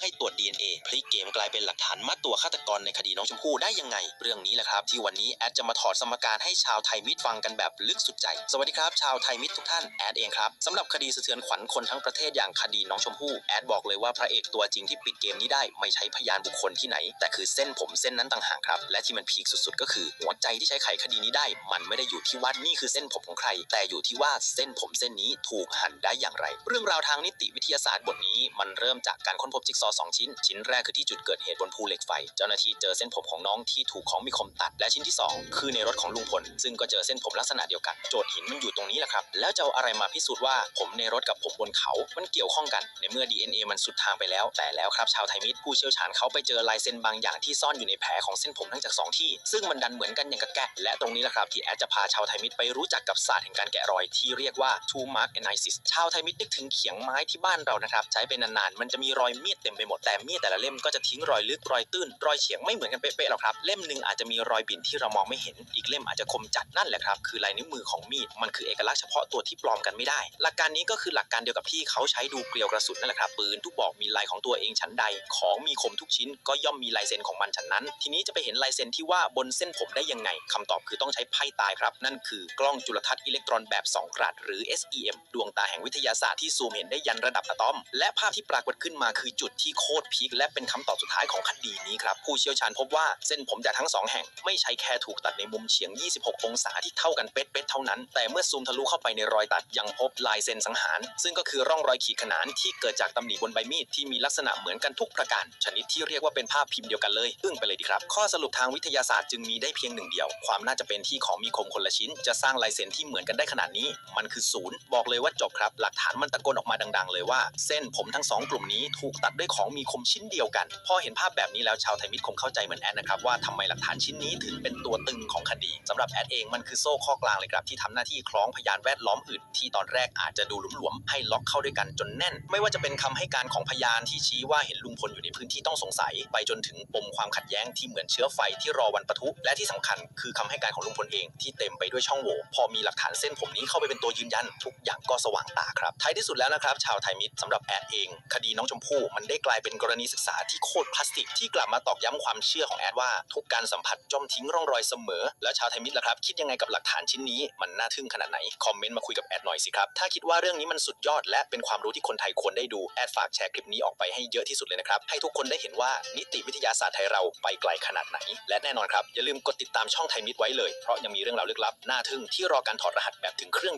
ให้ตรวจ DNA พลิกเกมกลายเป็นหลักฐานมัดตัวฆาตกรในคดีน้องชมพู่ได้ยังไง เรื่องนี้แหละครับ ที่วันนี้แอดจะมาถอดสมการให้ชาวไทยมิตรฟังกันแบบลึกสุดใจ สวัสดีครับ ชาวไทยมิตรทุกท่านแอดเองครับสำหรับคดีสะเทือนขวัญคนทั้งประเทศอย่างคดีน้องชมพู่แอดบอกเลยว่าพระเอกตัวจริงที่ปิดเกมนี้ได้ไม่ใช่พยานบุคคลที่ไหน แต่คือเส้นผมเส้นนั้นต่างหากครับ และที่มันพีคสุดๆ ก็คือ หัวใจที่ใช้ไขคดีนี้ได้ มันไม่ได้อยู่ที่ว่านี่คือเส้นผมของใคร แต่อยู่ที่ว่าเส้นผมเส้นนี้ถูกหั่นได้อย่างไร เรื่องราวทางนิติวิทยาศาสตร์บทนี้มันเริ่มจากการค้นพบจิ๊กซอสองชิ้น ชิ้นแรกคือที่จุดเกิดเหตุบนภูเหล็กไฟ เจ้าหน้าที่เจอเส้นผมของน้องที่ถูกของมีคมตัด และชิ้นที่สองคือในรถของลุงพล ซึ่งก็เจอเส้นผมลักษณะเดียวกัน โจทย์หินมันอยู่ตรงนี้แหละครับ แล้วจะเอาอะไรมาพิสูจน์ว่าผมในรถกับผมบนเขา มันเกี่ยวข้องกัน ในเมื่อ DNA มันสุดทางไปแล้ว แต่แล้วครับชาวไทยมิตรผู้เชี่ยวชาญเขาไปเจอลายเซ็นบางอย่างที่ซ่อนอยู่ในแผลของเส้นผมทั้งจากสองที่ ซึ่งมันดันเหมือนกันอย่างกับแกะ และตรงนี้แหละครับที่แอดจะพาชาวไทยมิตรไปรู้จักกับศาสตร์แห่งการแกะรอยที่เรียกว่า two mark analysis ชาวไทยมิตรนึกถึงเขียงไม้ที่บ้านเรานะครับใช้ไปนานๆมันจะมีรอยมีดเต็มไปหมดแต่มีดแต่ละเล่มก็จะทิ้งรอยลึกรอยตื้น รอยเฉียงไม่เหมือนกันเป๊ะๆหรอกครับ เล่มหนึ่งอาจจะมีรอยบิ่นที่เรามองไม่เห็น อีกเล่มอาจจะคมจัดนั่นแหละครับ คือลายนิ้วมือของมีด มันคือเอกลักษณ์เฉพาะตัวที่ปลอมกันไม่ได้ หลักการนี้ก็คือหลักการเดียวกับที่เขาใช้ดูเกลียวกระสุนนั่นแหละครับ ปืนทุกบอกมีลายของตัวเองชั้นใด ของมีคมทุกชิ้น ก็ย่อมมีลายเซ็นของมันฉันนั้น ทีนี้จะไปเห็นลายเซ็นที่ว่าบนเส้นผมได้ยังไงคำตอบคือต้องใช้ไพ่ตายครับ นั่นคือกล้องจุลทรรศน์อิเล็กตรอนแบบสองกรัดหรือ SEM ดวงตาแห่งวิทยาศาสตร์ที่ซูมเห็นได้ยันระดับอะตอม และภาพที่ปรากฏขึ้นมาคือจุดทโคตรพีคและเป็นคำตอบสุดท้ายของคดีนี้ครับ ผู้เชี่ยวชาญพบว่าเส้นผมจากทั้งสองแห่งไม่ใช่แค่ถูกตัดในมุมเฉียง 26 องศาที่เท่ากันเป๊ะๆเท่านั้น แต่เมื่อซูมทะลุเข้าไปในรอยตัดยังพบลายเซ็นสังหาร ซึ่งก็คือร่องรอยขีดขนานที่เกิดจากตำหนิบนใบมีดที่มีลักษณะเหมือนกันทุกประการ ชนิดที่เรียกว่าเป็นภาพพิมพ์เดียวกันเลยอึ้งไปเลยดีครับ ข้อสรุปทางวิทยาศาสตร์จึงมีได้เพียงหนึ่งเดียว ความน่าจะเป็นที่ของมีคมคนละชิ้น จะสร้างลายเซ็นที่เหมือนกันได้ขนาดนี้ มันคือศูนย์บอกเลยว่าจบครับ หลักฐานมันตะโกนออกมาดัง ๆ เลยว่าเส้นผมทั้งสองกลุ่มนี้ถูกตัดด้วยของมีคมชิ้นเดียวกัน พอเห็นภาพแบบนี้แล้วชาวไทยมิตรคงเข้าใจเหมือนแอดนะครับว่าทำไมหลักฐานชิ้นนี้ถึงเป็นตัวตึงของคดีสำหรับแอดเองมันคือโซ่ข้อกลางเลยครับที่ทำหน้าที่คล้องพยานแวดล้อมอื่นที่ตอนแรกอาจจะดูหลวมๆให้ล็อกเข้าด้วยกันจนแน่น ไม่ว่าจะเป็นคำให้การของพยานที่ชี้ว่าเห็นลุงพลอยู่ในพื้นที่ต้องสงสัย ไปจนถึงปมความขัดแย้งที่เหมือนเชื้อไฟที่รอวันปะทุ และที่สำคัญ คือคำให้การของลุงพลเองที่เต็มไปด้วยช่องโหว่พอมีหลักฐานเส้นผมนี้เข้าไปเป็นตัวยืนยัน ทุกอย่างก็สว่างตาครับท้ายที่สุดแล้วนะครับชาวไทยมิตรสำหรับแอดเอง คดีน้องชมพู่มันได้กลายเป็นกรณีศึกษาที่โคตรพลาสติกที่กลับมาตอกย้ำความเชื่อของแอดว่า ทุกการสัมผัสจอมทิ้งร่องรอยเสมอ แล้วชาวไทยมิตรล่ะครับ คิดยังไงกับหลักฐานชิ้นนี้ มันน่าทึ่งขนาดไหน คอมเมนต์มาคุยกับแอดหน่อยสิครับ ถ้าคิดว่าเรื่องนี้มันสุดยอดและเป็นความรู้ที่คนไทยควรได้ดู แอดฝากแชร์คลิปนี้ออกไปให้เยอะที่สุดเลยนะครับ ให้ทุกคนได้เห็นว่านิติวิทยาศาสตร์ไทยเราไปไกลขนาดไหน และแน่นอนครับอย่าลืมกดติดตามช่องไทยมิตรไว้เลย เพราะยังมีเรื่องราวลึกลับน่าทึ่งที่รอการถอดรหัสแบบถึงเครื่อง